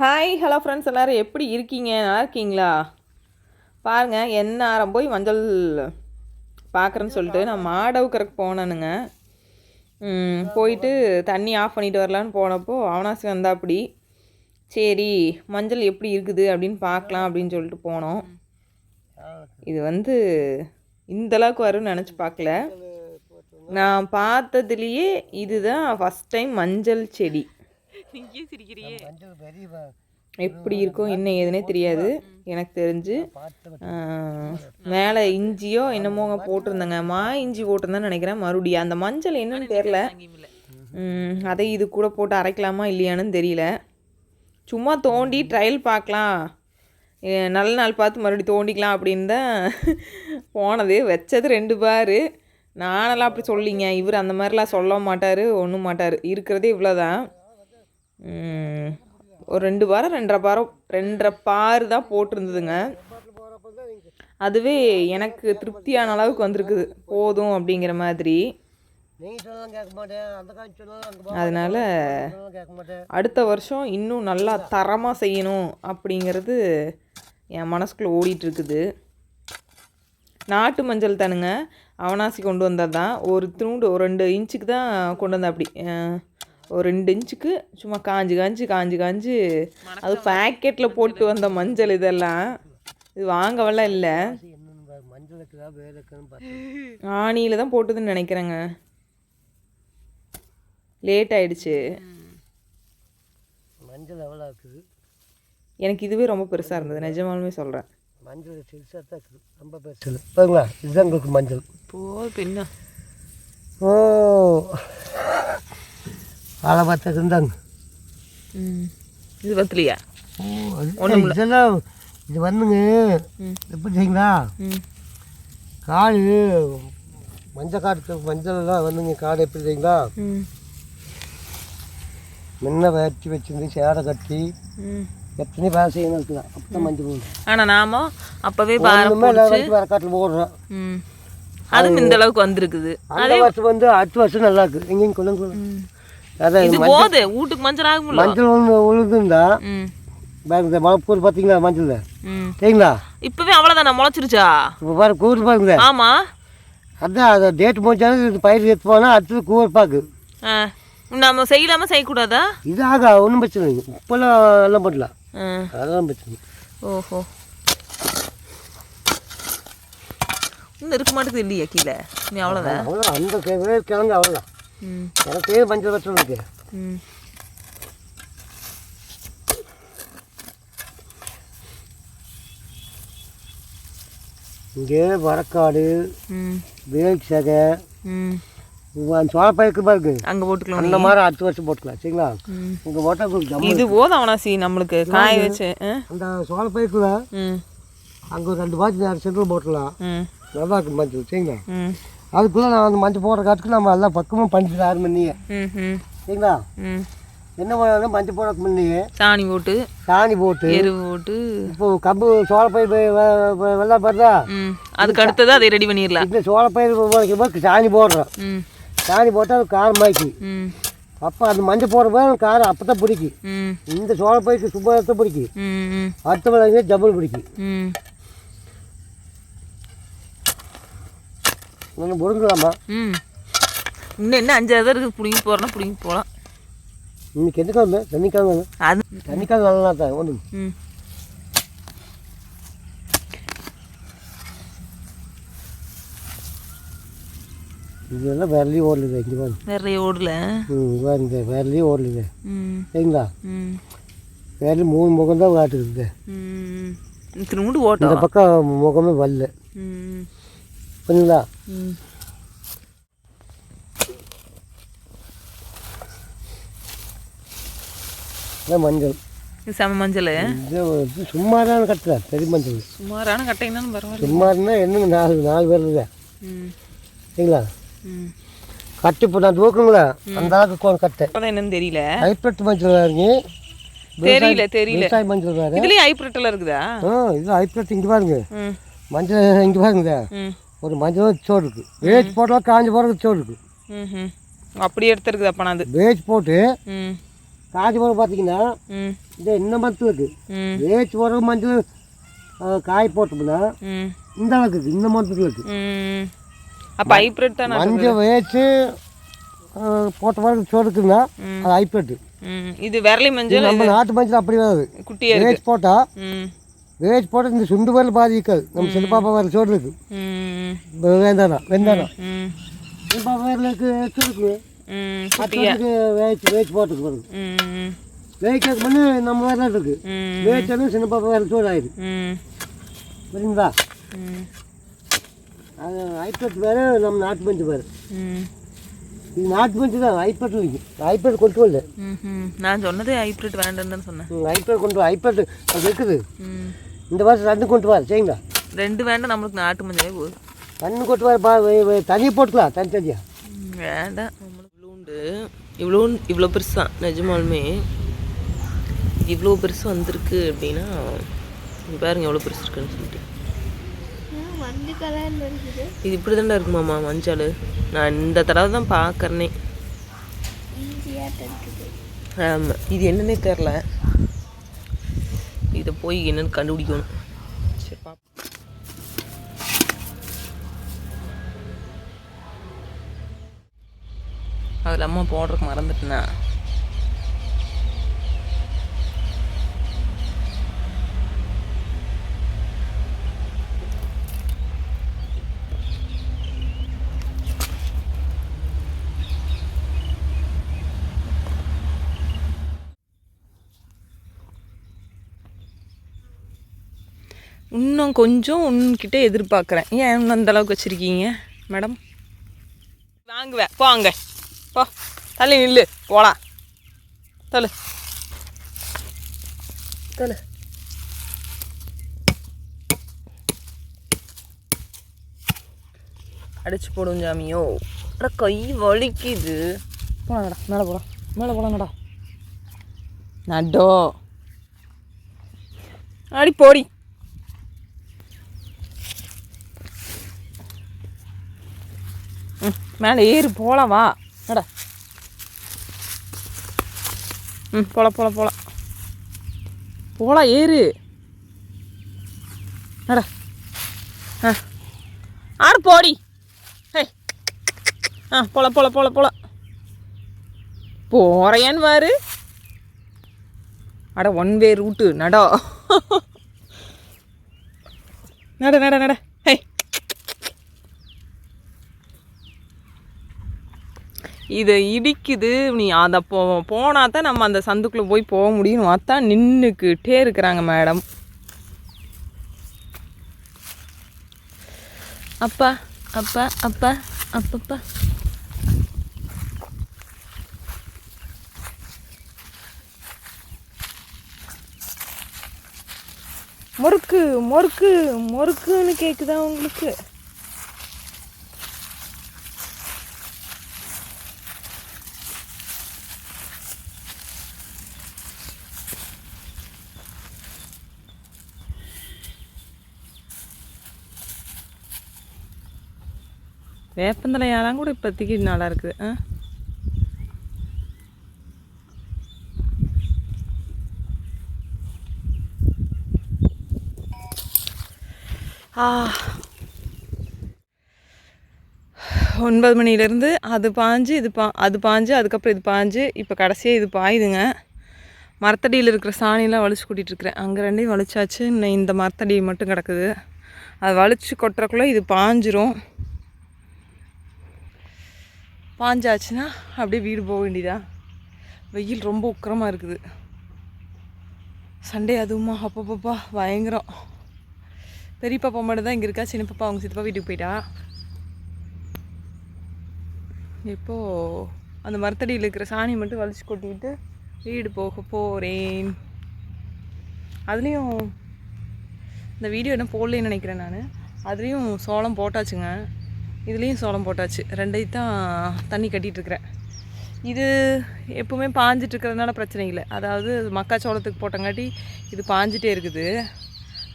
Hi hello friends எல்லோரும் எப்படி இருக்கீங்க? நல்லா இருக்கீங்களா? பாருங்கள் என்ன ஆரம் போய் மஞ்சள் பார்க்குறேன்னு சொல்லிட்டு நான் மாடவுக்கறக்கு போனேனுங்க. போயிட்டு தண்ணி ஆஃப் பண்ணிட்டு வரலான்னு போனப்போ அவனாசி வந்தா அப்படி சரி மஞ்சள் எப்படி இருக்குது அப்படின்னு பார்க்கலாம் அப்படின்னு சொல்லிட்டு போனோம். இது வந்து இந்தளவுக்கு வரும்னு நினச்சி பார்க்கல. நான் பார்த்ததுலேயே இதுதான் ஃபஸ்ட் டைம் மஞ்சள் செடி. நீங்க சிரிக்கிறியே. மஞ்சள் பெரிய ப- எப்படி இருக்கும் என்ன ஏதுனே தெரியாது. எனக்கு தெரிஞ்சு மேலே இஞ்சியோ என்னமோங்க போட்டிருந்தேங்க. மா இஞ்சி போட்டிருந்தேன்னு நினைக்கிறேன். மறுபடியும் அந்த மஞ்சள் என்னன்னு தெரில அதை இது கூட போட்டு அரைக்கலாமா இல்லையான்னு தெரியல. சும்மா தோண்டி ட்ரையல் பார்க்கலாம். நல்ல நாள் பார்த்து மறுபடியும் தோண்டிக்கலாம் அப்படின்னு தான் போனது. வச்சது ரெண்டு பார். நானெல்லாம் அப்படி சொல்லிங்க. இவர் அந்த மாதிரிலாம் சொல்ல மாட்டார் ஒன்றும் மாட்டார். இருக்கிறதே இவ்வளோதான் ஒரு ரெண்டு வாரம் ரெண்டரை பாரம் ரெண்டரை பாரு தான் போட்டிருந்ததுங்க. அதுவே எனக்கு திருப்தியான அளவுக்கு வந்திருக்குது. போதும் அப்படிங்கிற மாதிரி. அதனால அடுத்த வருஷம் இன்னும் நல்லா தரமாக செய்யணும் அப்படிங்கிறது என் மனசுக்குள்ளே ஓடிட்டுருக்குது. நாட்டு மஞ்சள் தானுங்க. அவனாசி கொண்டு வந்தது தான் ஒரு துண்டு ஒரு ரெண்டு இன்ச்சுக்கு தான் கொண்டு வந்தேன் அப்படி ஒரு ரெண்டு இன்ச்சுக்கு சும்மா காஞ்சு காஞ்சு காஞ்சு காஞ்சு அது பேக்கெட்டில் போட்டு வந்த மஞ்சள் இதெல்லாம். இது வாங்கவெல்லாம் இல்லை. ஆணியில் தான் போட்டதுன்னு நினைக்கிறேங்க. லேட் ஆயிடுச்சு. மஞ்சள் எவ்வளோ இருக்குது எனக்கு இதுவே ரொம்ப பெருசாக இருந்தது நிஜமாலுமே சொல்கிறேன் மஞ்சள் சிறுசாக தான் இருக்குது ரொம்ப பெருசு பாருங்களா இதுதான் உங்களுக்கு மஞ்சள். போ பின்ன. ஓ. ஆளை பார்த்தா இருந்தாங்க. இது பத்தலையா அது இதெல்லாம் இது வந்துங்க. எப்படி செய்யுங்களா காடு மஞ்சள் காடு மஞ்சள் எல்லாம் வந்துங்க காடு எப்படி செய்யுங்களா முன்ன வச்சு வச்சிருந்து சேடை கட்டி எத்தனை வேலை செய்யணும் இருக்குதா? அப்போ மஞ்சள் போகுது. ஆனால் நாம அப்போவே பாரம் ஒன்றுமே எல்லா வரைக்கும் வேற காட்டில் போடுறோம். அதுவும் இந்த அளவுக்கு வந்திருக்குது. அந்த வருஷம் வந்து அடுத்த வருஷம் நல்லா இருக்கு. எங்கேயும் கொள்ளுங்க. அதான் இது போது வீட்டுக்கு மஞ்சள் ஆகும்ல. மஞ்சள் ஒன்று உழுதுந்தா ம். பாருங்க இந்த மலைப்பூர் பார்த்தீங்களா மஞ்சள் சரிங்களா? இப்போவே அவ்வளோதானே முளைச்சிருச்சா? இப்போ பாரு கூறு பாருங்க. ஆமா. அதான் அதை டேட் முடிச்சாலும் பயிர் எடுத்து போனால் அடுத்தது கூறு பாக்கு. ஆ. நம்ம செய்யலாமா செய்யக்கூடாதா? இது ஆகா ஒன்றும் பிரச்சனை இல்லைங்க இப்போல்லாம் எல்லாம் பண்ணலாம் அதெல்லாம் பிரச்சனை இல்லை. ஓஹோ. இன்னும் இருக்க மாட்டேங்குது இல்லையா கீழே? நீ அவ்வளோதான் அவ்வளோ அந்த கிழங்கு அவ்வளோதான் எனக்கு பிரச்சனை இருக்கு இங்கே வரக்காடு வேல் சகை அந்த சோளப்பயிருக்கு பாருங்க. அங்கே போட்டுக்கலாம் அந்த மாதிரி அடுத்த வருஷம் போட்டுக்கலாம் சரிங்களா? உங்கள் போட்டால் இது போதும் அவனாசி நம்மளுக்கு காய வச்சு? அந்த சோளப்பயிர்க்குள்ள ம். அங்கே ஒரு ரெண்டு பாத்தி நேரம் சென்ட்ரல் போட்டுக்கலாம். ம். நல்லா இருக்கும் மஞ்சள் சரிங்களா? அதுக்குள்ளே நான் அந்த மஞ்சள் போடுற காட்டுக்கு நம்ம எல்லாம் பக்கமும் பண்ணிட்டு ஆறு மணியே சரிங்களா? என்ன பண்ணணும் மஞ்சள் போடுறதுக்கு முன்னையே சாணி போட்டு சாணி போட்டு எரு போட்டு. இப்போ கம்பு சோளப்பயிர் வெள்ளம் ம். அதுக்கு அடுத்தது அதை ரெடி பண்ணிடலாம். இந்த சோளப்பயிர் போது சாணி போடுறோம். சாணி போட்டால் அது காரமாக்கி. அப்போ அந்த மஞ்சள் போடுற போது காரம் அப்போ தான் பிடிக்கும் இந்த சோளப்பயிருக்கு சும்மா பிடிக்கும். ம் ம். அடுத்த ஜம்முன்னு பிடிக்கும். இன்னும் முருங்கலாமா? ம். இன்னும் என்ன அஞ்சாவது தான் இருக்குது பிடிங்கி போகிறோன்னா பிடிங்கி போகலாம். இன்னைக்கு எந்த கிழமை தண்ணிக்கிழமை அது தண்ணிக்கிழமை நல்லா தான் ஒன்று ம். இதெல்லாம் வேறலையும் ஓடலுது இங்கே பாருங்க. நிறைய ஓடல. ம் பாருங்க வேறலையும் ஓடலுது. ம். சரிங்களா? ம். வேறலையும் மூணு முகம் தான் காட்டுக்குது ம். திரும்ப இந்த ஓட்டம். பக்கம் முகமே வரல. ம். இதான் மஞ்சள்? செம மஞ்சள்? இது சும்மாதான கட்டல பெரிய மஞ்சள். சுமாரான கட்டைங்கன்னு பரவாயில்ல. சும்மாருன்னா என்னங்க நாலு நாலு பேர் ம். சரிங்களா கட்டு இப்போ நான் தூக்குங்களா அந்த அளவுக்கு கட்டை. என்னன்னு தெரியல. ஹைப்ரிட் மஞ்சள் வேறுங்க தெரியல தெரியல. விவசாய மஞ்சள் வேறு. இதுலயும் ஹைப்ரிட்டில் இருக்குதா? ஆ இது ஹைப்ரிட் இங்கே பாருங்க. மஞ்சள் இங்கே பாருங்க. ஒரு மஞ்சள் சோறு இருக்குது வேஜ் போட்டால் காஞ்சி போடுறது சோறு இருக்குது ம் அப்படி எடுத்துருக்குது அப்பனா அது. வேஜ் போட்டு காஞ்சி போகிற பார்த்தீங்கன்னா இந்த இந்த மரத்தில் இருக்குது வேச்சு போகிற மஞ்சள் காய் போட்டோம்னா இந்த அளவுக்கு இருக்குது இந்த மரத்தில் இருக்குது அப்போ ஹைப்ரிட் தான். மஞ்சள் அஹ், போட்ட மாதிரி சொடுக்குன்னா அது ஹைப்ரிட் இது விரலி மஞ்சள் நம்ம நாட்டு மஞ்சள் அப்படி வராது. குட்டியாக இருக்கு. வேச்சு போட்டால் வேச்சு போட்டால் இந்த சுண்டு வரல பாதி இருக்காது நம்ம சின்னப்பாப்பா வேறு சோடு இருக்கு. ம் வேந்தானா வெந்தானா ம். சின்னப்பாப்பா வேரில் இருக்கு இருக்கு ம் பத்துக்கு வேச்சு வேச்சு போட்டுக்கு வருது ம் வேய்க்கிறது பண்ணி நம்ம வேரில் இருக்கு ம். வேச்சாலும் சின்னப்பாப்பா வேறு சோடு ஆயிடுது ம். புரியுங்களா அது ஹைப்ரிட் வேறு நம்ம நாட்டு மஞ்சள் வேறு. இது நாட்டு மஞ்சள் தான் ஹைப்ரிட் வைக்கும் ஹைப்ரிட் கொண்டு வரல. நான் சொன்னதே ஹைப்ரிட் வேண்டாம்னு சொன்னேன். ஹைப்ரிட் கொண்டு வா ஹைப்ரிட் அது இருக்குது இந்த வருஷம் ரெண்டு கொண்டு வர சரிங்களா? ரெண்டு வேண்டாம் நம்மளுக்கு நாட்டு மஞ்சளே போதும். தண்ணி கொண்டு பா தனியாக போட்டுக்கலாம் தனி தனியாக வேண்டாம். இவ்வளோ உண்டு இவ்வளோ இவ்வளோ பெருசா நிஜமாலுமே இவ்வளோ பெருசு வந்திருக்கு அப்படின்னா பாருங்க எவ்வளோ பெருசு இருக்குன்னு சொல்லிட்டு. இது இப்படி தாண்டா இருக்குமாம்மா மஞ்சள். நான் இந்த தடவை தான் பார்க்குறேனே ஆமாம் இது என்னன்னே தெரில இதை போய் என்னன்னு கண்டுபிடிக்கணும். அதில் அம்மா போடுறதுக்கு மறந்துட்டேன் இன்னும் கொஞ்சம் உன்கிட்ட எதிர்பார்க்குறேன். ஏன் இன்னும் அந்த அளவுக்கு வச்சுருக்கீங்க மேடம்? வாங்குவேன் போங்க. போ தள்ளி நில்லு போலாம். தள்ளு. தள்ளு. அடிச்சு போடும் ஜாமியோ அட கை வலிக்குது. போலாங்கடா மேலே போகலாம் மேலே போலாங்கடா. நடோ. அடி போடி. மேலே ஏறு போகலாம் வா. நடா ம் போல போல போகலாம் போல ஏறு. நடா ஆ. ஆறு போடி. ஹே. ஆ போல போல போல போல போகிறேன்னு பாரு அட ஒன் வே ரூட்டு நடா. நட நட நட ஹே இது இடிக்குது நீ அதை போ போனால் தான் நம்ம அந்த சந்துக்குள்ளே போய் போக முடியும் அதான் நின்றுக்கிட்டே இருக்கிறாங்க மேடம். அப்பா அப்பா அப்பா அப்பப்பா. முறுக்கு முறுக்கு முறுக்குன்னு கேட்குதா உங்களுக்கு? வேப்பந்தலை யாராம் கூட இப்போதைக்கு நல்லா இருக்குது. ஆ? ஆ. ஒன்பது மணிலேருந்து அது பாஞ்சு இது பா அது பாஞ்சு அதுக்கப்புறம் இது பாஞ்சு இப்போ கடைசியாக இது பாயுதுங்க. மரத்தடியில் இருக்கிற சாணியெல்லாம் வலிச்சு கூட்டிகிட்ருக்குறேன் அங்கே ரெண்டையும் வலிச்சாச்சு. இன்னும் இந்த மரத்தடி மட்டும் கிடக்குது. அது வலிச்சு கொட்டுறக்குள்ளே இது பாஞ்சிரும். பாஞ்சாச்சுன்னா அப்படியே வீடு போக வேண்டியதான் வெயில் ரொம்ப உக்கரமாக இருக்குது. சண்டே அதுவுமா அப்பப்பப்பா பயங்கரம். பெரிய பாப்பா மட்டும் தான் இங்கே இருக்கா? சின்ன பாப்பா அவங்க சித்தப்பா வீட்டுக்கு போயிட்டா? இப்போ அந்த மரத்தடியில் இருக்கிற சாணி மட்டும் வலிச்சு கொட்டிக்கிட்டு வீடு போக போகிறேன் அதுலேயும் இந்த வீடியோ என்ன போடலன்னு நினைக்கிறேன் நான். அதுலேயும் சோளம் போட்டாச்சுங்க. இதுலேயும் சோளம் போட்டாச்சு. ரெண்டையும் தான் தண்ணி கட்டிகிட்டு இருக்கிறேன் இது எப்பவுமே பாஞ்சிட்டு இருக்கிறதுனால பிரச்சனை இல்லை. அதாவது மக்காச்சோளத்துக்கு போட்டங்காட்டி இது பாஞ்சிட்டே இருக்குது.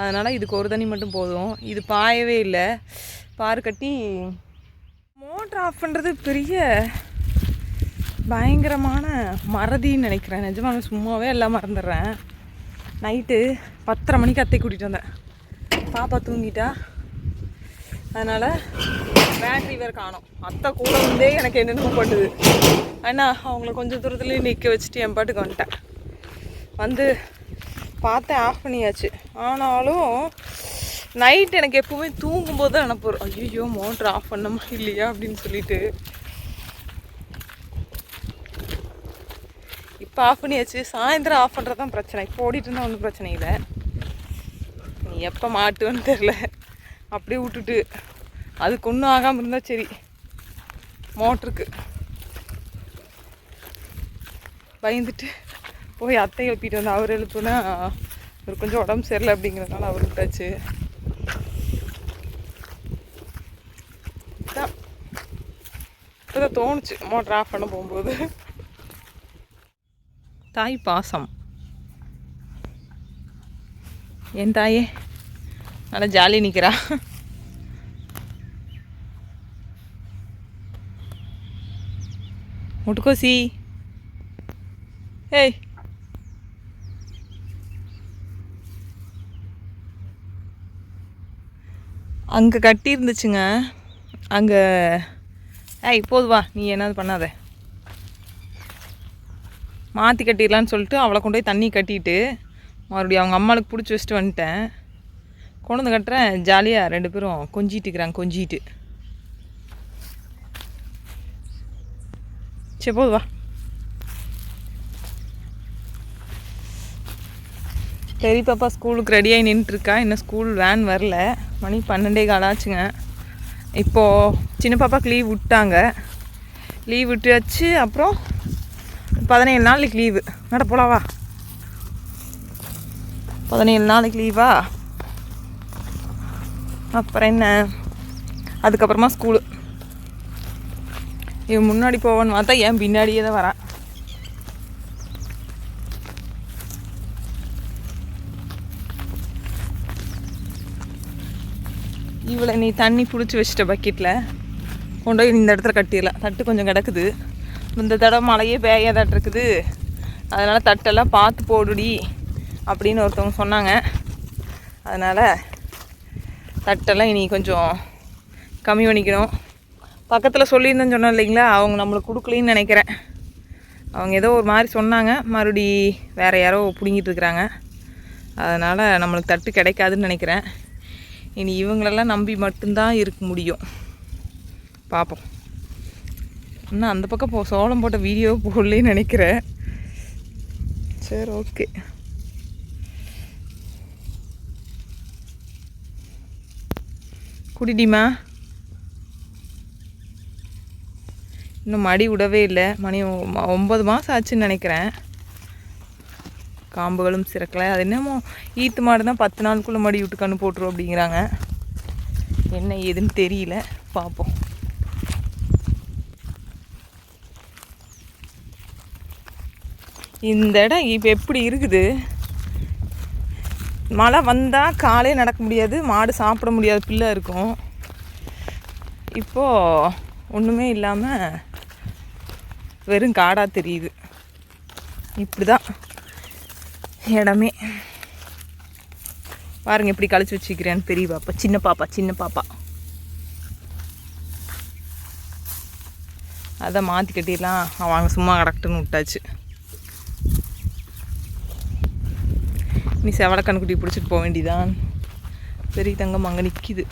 அதனால் இதுக்கு ஒரு தண்ணி மட்டும் போதும். இது பாயவே இல்லை. பாரு கட்டி மோட்ரு ஆஃப் பண்ணுறது பெரிய பயங்கரமான மறதின்னு நினைக்கிறேன். நிஜமாக சும்மாவே எல்லாம் மறந்துடுறேன். நைட்டு பத்தரை மணிக்கு அத்தை கூட்டிகிட்டு வந்தேன். பாப்பா தூங்கிட்டா. அதனால் பேட்டரி வேறு காணோம். அத்தை கூட இருந்தே எனக்கு என்னென்னமோ பண்ணுது. அண்ணா அவங்கள கொஞ்சம் தூரத்துலேயே நிற்க வச்சுட்டு என் பாட்டுக்கு வந்துட்டேன். வந்து பார்த்தேன் ஆஃப் பண்ணியாச்சு. ஆனாலும் நைட் எனக்கு எப்போவுமே தூங்கும்போது தான் நினப்பு ஐயோ மோட்ரு ஆஃப் பண்ணமா இல்லையா அப்படின்னு சொல்லிட்டு. இப்போ ஆஃப் பண்ணியாச்சு. சாயந்தரம் ஆஃப் பண்ணுறது தான் பிரச்சனை. இப்போ ஓடிட்டு இருந்தால் ஒன்றும் பிரச்சனை இல்லை. நீ எப்போ மாட்டுவேன்னு தெரில அப்படியே விட்டுட்டு அதுக்கு ஒன்றும் ஆகாமல் இருந்தால் சரி. மோட்டருக்கு. பயந்துட்டு போய் அத்தை எழுப்பிட்டு வந்து அவர் எழுப்புனா அவர் கொஞ்சம் உடம்பு சரியில்லை அப்படிங்கிறதுனால அவர் விட்டாச்சு. இப்போதான் தோணுச்சு மோட்டர் ஆஃப் பண்ண போகும்போது. தாய் பாசம். என் தாயே நல்லா ஜாலி நிற்கிறா முட்டுக்கோசி ஏய். அங்கே கட்டியிருந்துச்சுங்க. அங்கே ஏய் இப்போது வா. நீ என்னது பண்ணாத. மாற்றி கட்டிடலான்னு சொல்லிட்டு அவளை கொண்டு போய் தண்ணி கட்டிட்டு மறுபடியும் அவங்க அம்மாளுக்கு பிடிச்சி வச்சுட்டு வந்துட்டேன். கொண்டு வந்து கட்டுறேன். ஜாலியாக ரெண்டு பேரும் கொஞ்சிட்டு இருக்கிறாங்க கொஞ்சிட்டு. சரி போதுவா பெரிய பாப்பா ஸ்கூலுக்கு ரெடியாகி நின்றுட்டுருக்கா. இன்னும் ஸ்கூல் வேன் வரல. மணி பன்னெண்டே கால் ஆச்சுங்க. இப்போது சின்ன பாப்பாக்கு லீவ் விட்டாங்க. லீவ் விட்டு வச்சு அப்புறம் பதினேழு நாளைக்கு லீவு நட போலாவா பதினேழு நாளைக்கு லீவா அப்புறம் என்ன? அதுக்கப்புறமா ஸ்கூலு இவன் முன்னாடி போவான்னு பார்த்தா ஏன் பின்னாடியே தான் வரான். இவளை நீ தண்ணி பிடிச்சி வச்சிட்ட பக்கெட்டில் கொண்டு போய் இந்த இடத்துல கட்டிடலாம். தட்டு கொஞ்சம் கிடக்குது. இந்த தடவை மழையே பேயாதாட்டு இருக்குது. அதனால் தட்டெல்லாம் பார்த்து போடுடி அப்படின்னு ஒருத்தவங்க சொன்னாங்க. அதனால் தட்டெல்லாம் இனி கொஞ்சம் கம்மி பண்ணிக்கணும். பக்கத்தில் சொல்லியிருந்தேன்னு சொன்னோம் இல்லைங்களா? அவங்க நம்மளுக்கு கொடுக்கலின்னு நினைக்கிறேன். அவங்க ஏதோ ஒரு மாதிரி சொன்னாங்க. மறுபடி வேறு யாரோ பிடுங்கிட்டு இருக்கிறாங்க. அதனால் நம்மளுக்கு தட்டு கிடைக்காதுன்னு நினைக்கிறேன். இனி இவங்களெல்லாம் நம்பி மட்டும்தான் இருக்க முடியும். பார்ப்போம் இன்னும் அந்த பக்கம் போ சோளம் போட்ட வீடியோ போடலன்னு நினைக்கிறேன். சரி ஓகே குடிடிமா இன்னும் மடி விடவே இல்லை. மணி ஒ- ஒம்பது மாதம் ஆச்சுன்னு நினைக்கிறேன். காம்புகளும் சிறக்கலை. அது என்னமோ ஈத்து மாடு தான் பத்து நாளுக்குள்ளே மடி விட்டு போட்டுரும் அப்படிங்கிறாங்க. என்ன ஏதுன்னு தெரியல. பார்ப்போம் இந்த இடம் இப்போ எப்படி இருக்குது? மழை வந்தால் காலே நடக்க முடியாது மாடு சாப்பிட முடியாத பிள்ளை இருக்கும். இப்போது ஒன்றுமே இல்லாமல் வெறும் காடாக தெரியுது. இப்படி தான் இடமே. பாருங்க எப்படி கழிச்சு வச்சுக்கிறேன்னு பெரிய பாப்பா சின்ன பாப்பா சின்ன பாப்பா. அதை மாற்றி கட்டிடலாம் அவங்க சும்மா கிடக்கட்டுன்னு விட்டாச்சு. நீ செவலை பிடிச்சிட்டு போக வேண்டியதான் பெரிய தங்கம் அங்கே நிற்கிது